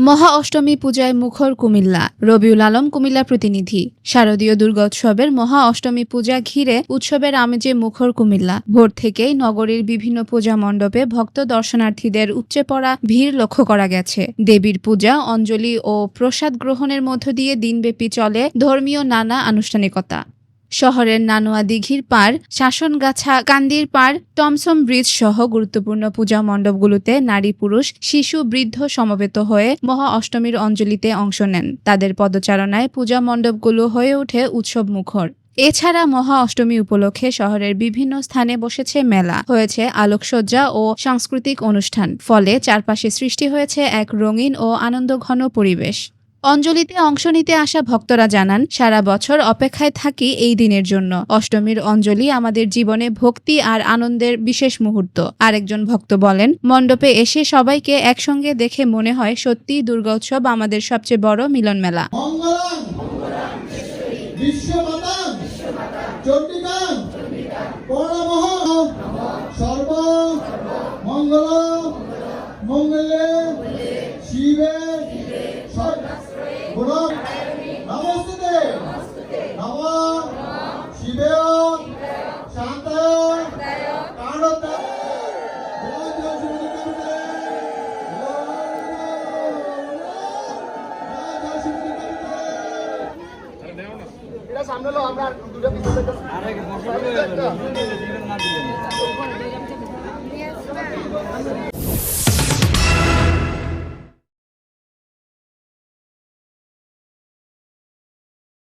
মহা অষ্টমী পূজায় মুখর কুমিল্লা। রবিউল আলম কুমিল্লা প্রতিনিধি। শারদীয় দুর্গোৎসবের মহা অষ্টমী পূজা ঘিরে উৎসবের আমেজে মুখর কুমিল্লা। ভোর থেকেই নগরীর বিভিন্ন পূজা মণ্ডপে ভক্ত দর্শনার্থীদের উপচে পড়া ভিড় লক্ষ্য করা গেছে। দেবীর পূজা, অঞ্জলি ও প্রসাদ গ্রহণের মধ্য দিয়ে দিনব্যাপী চলে ধর্মীয় নানা আনুষ্ঠানিকতা। শহরের নানোয়া দিঘির পার, শাসনগাছা কান্দির পার, টমসম ব্রিজ সহ গুরুত্বপূর্ণ পূজা মণ্ডপগুলোতে নারী পুরুষ, শিশু, বৃদ্ধ সমবেত হয়ে মহা অষ্টমীর অঞ্জলিতে অংশ নেন। তাদের পদচারণায় পূজা মণ্ডপগুলো হয়ে ওঠে উৎসব মুখর। এছাড়া মহা অষ্টমী উপলক্ষে শহরের বিভিন্ন স্থানে বসেছে মেলা। হয়েছে আলোকসজ্জা ও সাংস্কৃতিক অনুষ্ঠান। ফলে চারপাশে সৃষ্টি হয়েছে এক রঙিন ও আনন্দঘন পরিবেশ। অঞ্জলিতে অংশ নিতে আসা ভক্তরা জানান, সারা বছর অপেক্ষায় থাকি এই দিনের জন্য। অষ্টমীর অঞ্জলি আমাদের জীবনে ভক্তি আর আনন্দের বিশেষ মুহূর্ত। আরেকজন ভক্ত বলেন, মণ্ডপে এসে সবাইকে একসঙ্গে দেখে মনে হয় সত্যিই দুর্গোৎসব আমাদের সবচেয়ে বড় মিলন মেলা। মঙ্গলে শিবে আমরা